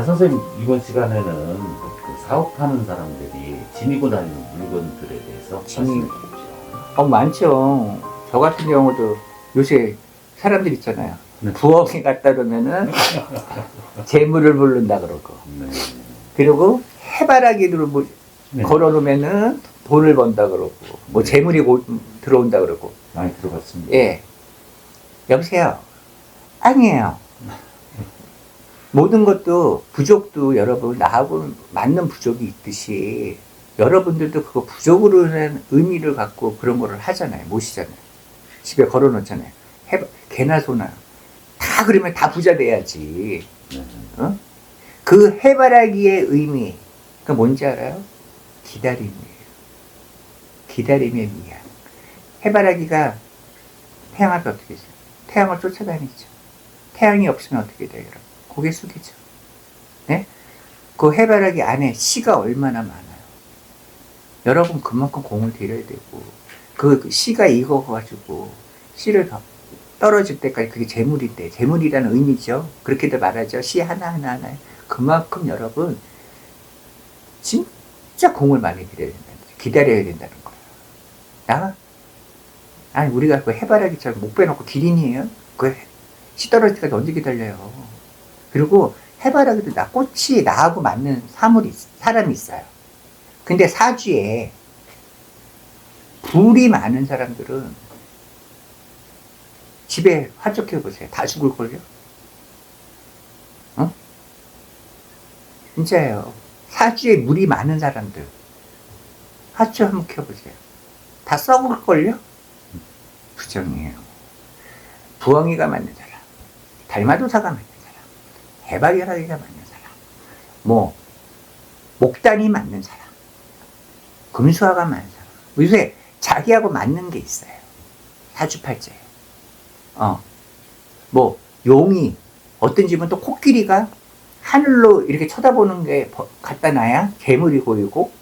자, 선생님, 이번 시간에는 그 사업하는 사람들이 지니고 다니는 물건들에 대해서 지니- 말씀해 주십시오. 어, 많죠. 저 같은 경우도 요새 사람들 있잖아요. 네. 부엌에 갔다 그러면은 재물을 부른다 그러고. 네. 그리고 해바라기를 뭐 네. 걸어놓으면은 돈을 번다 그러고. 뭐 재물이 고- 들어온다 그러고. 많이 들어봤습니다. 예. 여보세요. 아니에요. 모든 것도 부족도 여러분 나하고 맞는 부족이 있듯이 여러분들도 그거 부족으로는 의미를 갖고 그런 거를 하잖아요. 모시잖아요. 집에 걸어 놓잖아요. 해 개나 소나. 다 그러면 다 부자 돼야지. 네. 어? 그 해바라기의 의미, 그 뭔지 알아요? 기다림이에요. 기다림의 미학. 해바라기가 태양 앞에 어떻게 있어요? 태양을 쫓아다니죠. 태양이 없으면 어떻게 돼요, 여러분? 고개 숙이죠. 네? 그 해바라기 안에 씨가 얼마나 많아요. 여러분 그만큼 공을 들여야 되고, 그 씨가 익어가지고 씨를 더 떨어질 때까지 그게 재물인데 재물이라는 의미죠. 그렇게도 말하죠. 씨 하나 하나 하나 그만큼 여러분 진짜 공을 많이 들여야 거죠. 기다려야 된다는 거예요. 나 아니 우리가 그 해바라기처럼 목 빼놓고 기린이에요. 그 씨 떨어질 때까지 언제 기다려요. 그리고 해바라기도 나 꽃이 나하고 맞는 사물이 있- 사람이 있어요. 근데 사주에 불이 많은 사람들은 집에 화촉 켜보세요. 다 죽을 걸요? 어? 진짜예요. 사주에 물이 많은 사람들. 화촉 한번 켜보세요. 다 썩을 걸요? 부정이에요. 부엉이가 맞는 사람. 달마도사가 맞는 해바라기가 맞는 사람. 뭐, 목단이 맞는 사람. 금수화가 맞는 사람. 요새 자기하고 맞는 게 있어요. 사주팔자에. 어. 뭐, 용이, 어떤 집은 또 코끼리가 하늘로 이렇게 쳐다보는 게 버- 갖다 놔야 재물이 보이고,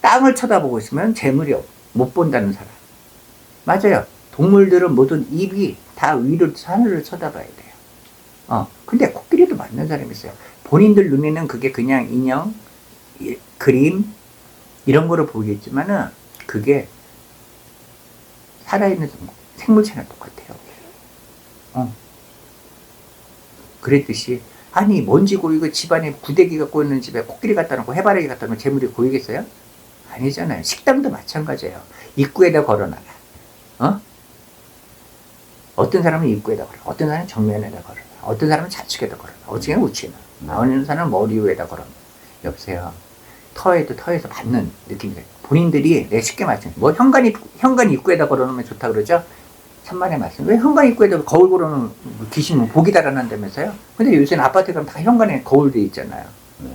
땅을 쳐다보고 있으면 재물이 없- 못 본다는 사람. 맞아요. 동물들은 모든 입이 다 위로 하늘을 쳐다봐야 돼요. 어. 근데 맞는 사람이 있어요. 본인들 눈에는 그게 그냥 인형, 이- 그림, 이런 거로 보이겠지만은, 그게 살아있는 생물체랑 똑같아요. 어. 그랬듯이 아니 먼지 고이고 집안에 구데기 갖고 있는 집에 코끼리 갖다 놓고 해바라기 갖다 놓으면 재물이 고이겠어요? 아니잖아요. 식당도 마찬가지예요. 입구에다 걸어놔라. 어? 어떤 사람은 입구에다 걸어, 어떤 사람은 정면에다 걸어, 어떤 사람은 좌측에다 걸어, 어떻게 우측에 나. 어느 사람은 머리 위에다 걸어. 여보세요. 터에도 터에서 받는 느낌이 돼요. 본인들이 내 쉽게 말씀, 뭐 현관 입 현관 입구에다 걸어놓으면 좋다 그러죠? 천만의 말씀. 왜 현관 입구에다 거울 걸어놓으면 귀신 뭐 복이 달아난다면서요? 근데 요새는 아파트 가면 다 현관에 거울 돼 있잖아요. 네.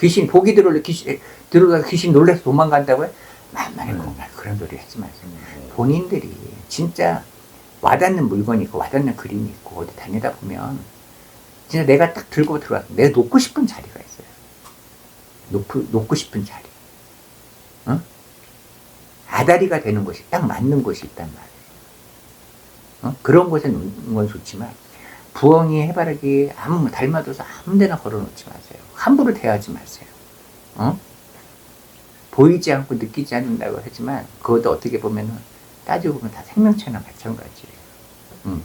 귀신 복이 들어올래 귀신 들어가 귀신 놀래서 도망간다고요? 만만해 네. 공간 그런 소리 하지 마세요. 네. 본인들이 진짜 와닿는 물건이 있고 와닿는 그림이 있고 어디 다니다 보면 진짜 내가 딱 들고 들어와서 내가 놓고 싶은 자리가 있어요. 놓고, 놓고 싶은 자리. 어? 아다리가 되는 곳이 딱 맞는 곳이 있단 말이에요. 어? 그런 곳에 놓는 건 좋지만 부엉이 해바라기 아무 닮아도서 아무 데나 걸어놓지 마세요. 함부로 대하지 마세요. 어? 보이지 않고 느끼지 않는다고 하지만 그것도 어떻게 보면은 따지고 보면 다 생명체나 마찬가지예요. 음.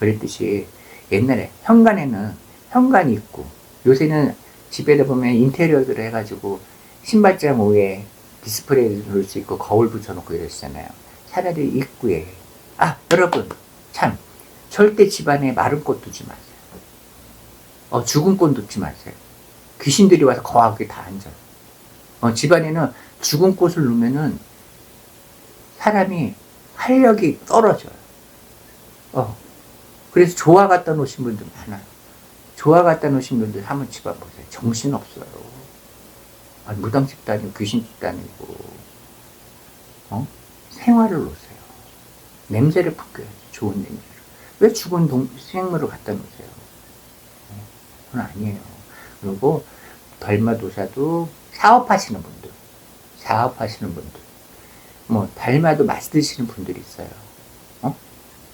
그랬듯이 옛날에 현관에는 현관이 있고 요새는 집에다 보면 인테리어들을 해가지고 신발장 위에 디스플레이를 놓을 수 있고 거울 붙여놓고 이러시잖아요. 차라리 입구에 아 여러분 참 절대 집안에 마른 꽃 두지 마세요. 어, 죽은 꽃 두지 마세요. 귀신들이 와서 거하게 다 앉아요. 어, 집안에는 죽은 꽃을 놓으면은 사람이 활력이 떨어져요. 어. 그래서 조화 갖다 놓으신 분들 많아요. 조화 갖다 놓으신 분들 한번 집안 보세요. 정신 없어요. 아, 무당집도 아니고 귀신집도 아니고, 어? 생활을 놓으세요. 냄새를 풍겨요. 좋은 냄새를. 왜 죽은 동, 생물을 갖다 놓으세요? 어? 그건 아니에요. 그리고 달마도사도 사업하시는 분들, 사업하시는 분들, 뭐 달마도 맛드시는 분들이 있어요. 어?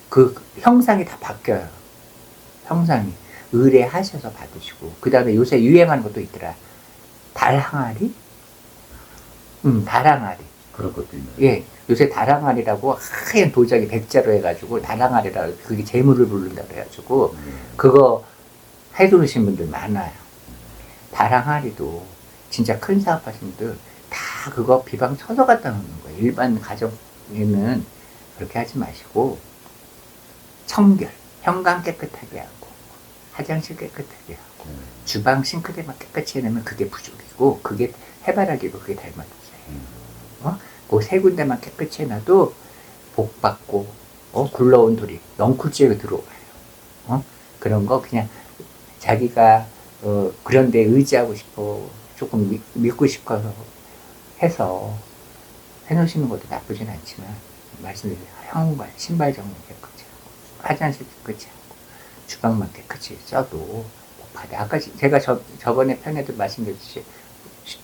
그 형상이 다 바뀌어요. 형상이 의뢰하셔서 받으시고 그 다음에 요새 유행하는 것도 있더라. 달 항아리? 음, 달 항아리. 그런 것도 있나요? 예, 요새 다랑아리라고 하얀 도자기 백자로 해가지고 다랑아리라 그게 재물을 부른다 그래가지고 음. 그거 해두신 분들 많아요. 다랑아리도 진짜 큰 사업하시는 분들 다 그거 비방 쳐서 갖다 놓는 거예요. 일반 가정에는 그렇게 하지 마시고 청결, 현관 깨끗하게 하고 화장실 깨끗하게 하고 음. 주방 싱크대만 깨끗이 해놓으면 그게 부족이고 그게 해바라기고 그게 닮아있어요. 그세 군데만 깨끗이 해놔도 복 받고 어 굴러온 돌이 넝쿨째가 들어와요. 어 그런 거 그냥 자기가 어 그런 데 의지하고 싶어 조금 믿, 믿고 싶어서 해서 해놓으시는 것도 나쁘진 않지만 말씀드린 현관 신발 정리 깨끗이 하고 화장실 깨끗이 하고 주방만 깨끗이 써도 복 받아. 아까 지- 제가 저 저번에 편에도 말씀드렸듯이 시-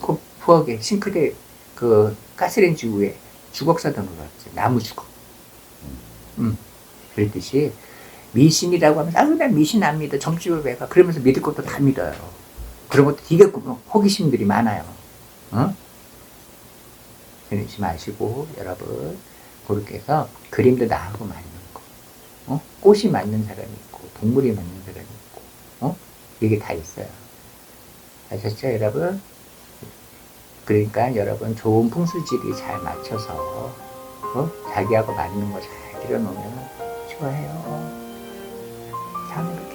그 부엌에 싱크대 그 가스레인지 위에 주걱 사다 놓았지 나무 주걱. 음 그랬듯이 미신이라고 하면서 아우 난 미신 안 믿어 점집을 왜 가? 그러면서 믿을 것도 다 믿어요. 그런 것도 되게 그 호기심들이 많아요. 어? 그러지 마시고 여러분 그렇게 해서 그림도 나하고 맞는 거, 어? 꽃이 맞는 사람이 있고 동물이 맞는 사람이 있고, 어? 이게 다 있어요. 아셨죠, 여러분? 그러니까 여러분 좋은 풍수지리 잘 맞춰서 어? 자기하고 맞는 거 잘 들여놓으면 좋아해요. 참 이렇게